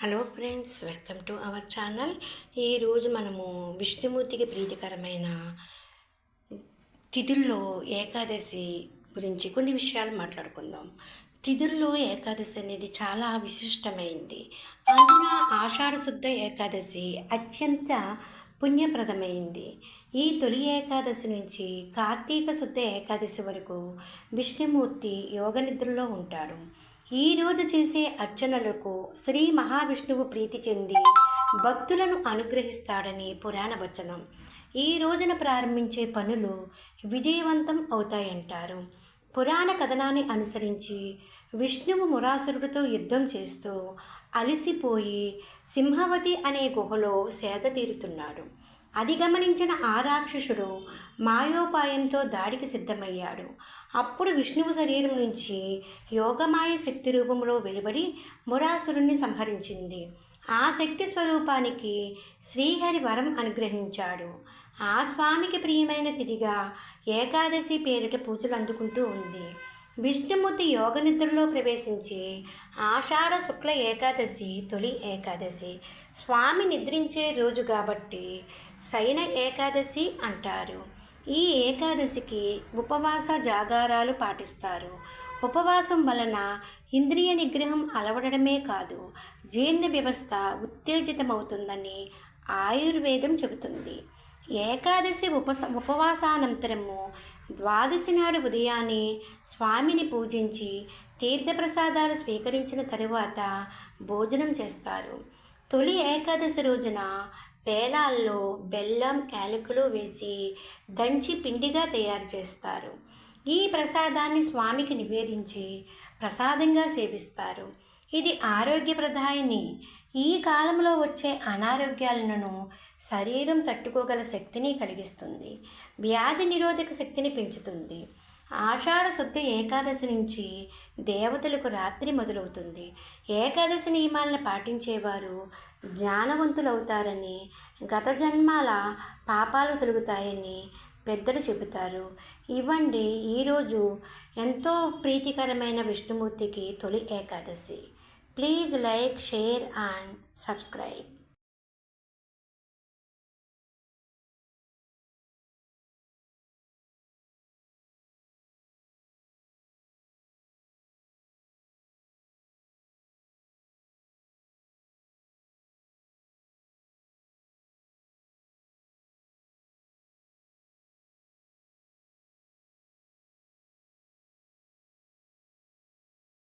Hello friends welcome to our channel. ఈరోజు మనము విష్ణుమూర్తికి ప్రీతికరమైన తిథుల్లో ఏకాదశి గురించి కొన్ని విషయాలు మాట్లాడుకుందాం. తిథుల్లో ఏకాదశి అనేది చాలా విశిష్టమైంది. అందున ఆషాఢ శుద్ధ ఏకాదశి అత్యంత పుణ్యప్రదమైంది. ఈ తొలి ఏకాదశి నుంచి కార్తీక శుద్ధ ఏకాదశి వరకు విష్ణుమూర్తి యోగనిద్రలో ఉంటాడు ఈరోజు చేసే అర్చనలకు శ్రీ మహావిష్ణువు ప్రీతి చెంది భక్తులను అనుగ్రహిస్తాడని పురాణ వచనం. ఈ రోజున ప్రారంభించే పనులు విజయవంతం అవుతాయంటారు. పురాణ కథనాన్ని అనుసరించి విష్ణువు మురాసురుడితో యుద్ధం చేస్తూ అలసిపోయి సింహవతి అనే గుహలో సేద తీరుతున్నాడు. అది గమనించిన ఆ రాక్షసుడు మాయోపాయంతో దాడికి సిద్ధమయ్యాడు. అప్పుడు విష్ణువు శరీరం నుంచి యోగమాయ శక్తి రూపంలో వెలువడి మురాసురుణ్ణి సంహరించింది. ఆ శక్తి స్వరూపానికి శ్రీహరి వరం అనుగ్రహించాడు. ఆ స్వామికి ప్రియమైన తిథిగా ఏకాదశి పేరిట పూజలు అందుకుంటూ ఉంది. విష్ణుమూర్తి యోగ నిద్రలో ప్రవేశించి ఆషాఢ శుక్ల ఏకాదశి తొలి ఏకాదశి స్వామి నిద్రించే రోజు కాబట్టి శయన ఏకాదశి అంటారు. ఈ ఏకాదశికి ఉపవాస జాగారాలు పాటిస్తారు. ఉపవాసం వలన ఇంద్రియ నిగ్రహం అలవడమే కాదు జీర్ణ వ్యవస్థ ఉత్తేజితమవుతుందని ఆయుర్వేదం చెబుతుంది. ఏకాదశి ఉపస ఉపవాసానంతరము ద్వాదశి నాడు ఉదయాన్నే స్వామిని పూజించి తీర్థప్రసాదాలు స్వీకరించిన తరువాత భోజనం చేస్తారు. తొలి ఏకాదశి రోజున పేలాల్లో బెల్లం యాలకులు వేసి దంచి పిండిగా తయారు చేస్తారు. ఈ ప్రసాదాన్ని స్వామికి నివేదించి ప్రసాదంగా సేవిస్తారు. ఇది ఆరోగ్యప్రదాయని. ఈ కాలంలో వచ్చే అనారోగ్యాలను శరీరం తట్టుకోగల శక్తిని కలిగిస్తుంది. వ్యాధి నిరోధక శక్తిని పెంచుతుంది. ఆషాఢ శుద్ధ ఏకాదశి నుంచి దేవతలకు రాత్రి మొదలవుతుంది. ఏకాదశి నియమాలను పాటించేవారు జ్ఞానవంతులవుతారని గత జన్మాల పాపాలు తొలుగుతాయని పెద్దలు చెబుతారు. ఇవ్వండి ఈరోజు ఎంతో ప్రీతికరమైన విష్ణుమూర్తికి తొలి Ekadashi. Please like share and subscribe.